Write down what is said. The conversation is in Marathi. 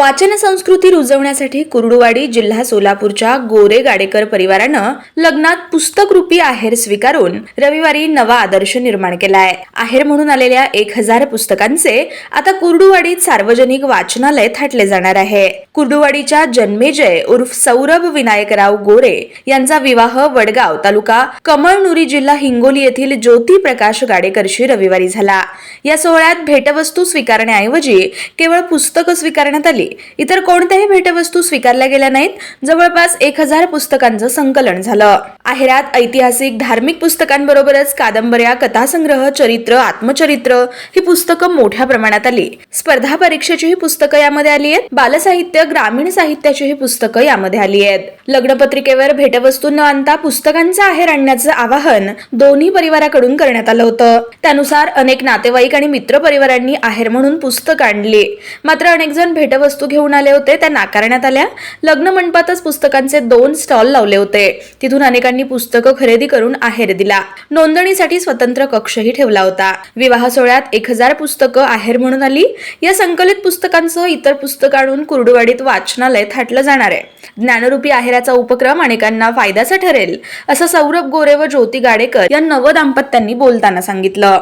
वाचन संस्कृती रुजवण्यासाठी कुर्डुवाडी जिल्हा सोलापूरच्या गोरे गाडेकर परिवारानं लग्नात पुस्तक रूपी आहेर स्वीकारून रविवारी नवा आदर्श निर्माण केलाय. आहेर म्हणून आलेल्या एक हजार पुस्तकांचे आता कुर्डुवाडीत सार्वजनिक वाचनालय थाटले जाणार आहे. कुर्डुवाडीच्या जन्मेजय उर्फ सौरभ विनायकराव गोरे यांचा विवाह वडगाव तालुका कमळनुरी जिल्हा हिंगोली येथील ज्योती प्रकाश गाडेकरशी रविवारी झाला. या सोहळ्यात भेटवस्तू स्वीकारण्याऐवजी केवळ पुस्तकं स्वीकारण्यात आली इतर कोणत्याही भेटवस्तू स्वीकारल्या गेल्या नाहीत. जवळपास एक हजार पुस्तकांचं संकलन झालं. आहेरात ऐतिहासिक धार्मिक पुस्तकांबरोबरच कादंबऱ्या कथासंग्रह चरित्र आत्मचरित्र ही पुस्तकं मोठ्या प्रमाणात आली. स्पर्धा परीक्षेची ही पुस्तकं यामध्ये आली आहेत. बालसाहित्य ग्रामीण साहित्याची ही पुस्तकं यामध्ये आली आहेत. लग्नपत्रिकेवर भेटवस्तू न आणता पुस्तकांचा आहेर आणण्याचं आवाहन दोन्ही परिवाराकडून करण्यात आलं होतं. त्यानुसार अनेक नातेवाईक आणि मित्र परिवारांनी आहेर म्हणून पुस्तक आणली. मात्र अनेक जण भेटवस्तू घेऊन आले होते त्या नाकारण्यात आल्या. लग्न मंडपातच पुस्तकांचे दोन स्टॉल लावले होते. तिथून अनेकांनी पुस्तकं खरेदी करून आहेर दिला. नोंदणीसाठी स्वतंत्र कक्षही ठेवला होता. विवाह सोहळ्यात एक हजार पुस्तकं आहेर म्हणून आली. या संकलित पुस्तकांसह इतर पुस्तकं आणून कुर्डुवाडीत वाचनालय थाटलं जाणार आहे. ज्ञानरूपी आहेराचा उपक्रम अनेकांना फायद्याचा ठरेल असं सौरभ गोरे व ज्योती गाडेकर या नव दाम्पत्यांनी बोलताना सांगितलं.